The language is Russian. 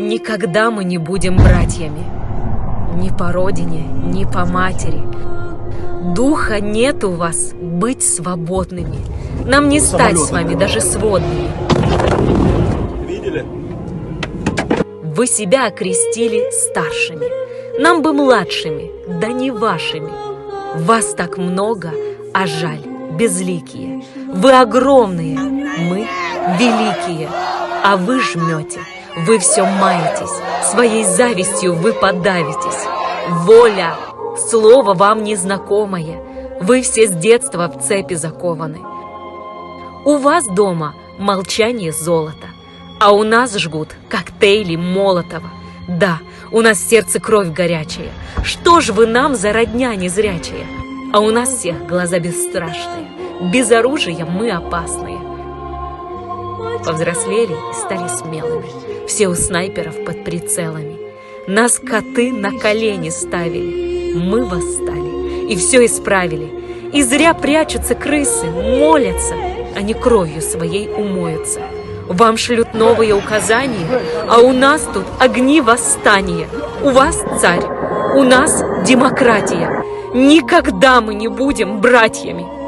Никогда мы не будем братьями. Ни по родине, ни по матери. Духа нет у вас быть свободными. Нам не стать с вами даже сводными. Видели? Вы себя окрестили старшими. Нам бы младшими, да не вашими. Вас так много, а жаль, безликие. Вы огромные, мы великие, а вы жмете. Вы все маетесь, своей завистью вы подавитесь. Воля, слово вам незнакомое. Вы все с детства в цепи закованы. У вас дома молчание золота, а у нас жгут коктейли Молотова. Да, у нас сердце кровь горячая. Что ж вы нам за родня незрячая? А у нас всех глаза бесстрашные. Без оружия мы опасные. Повзрослели и стали смелыми. Все у снайперов под прицелами. Нас коты на колени ставили. Мы восстали и все исправили. И зря прячутся крысы, молятся, они кровью своей умоются. Вам шлют новые указания, а у нас тут огни восстания. У вас царь, у нас демократия. Никогда мы не будем братьями.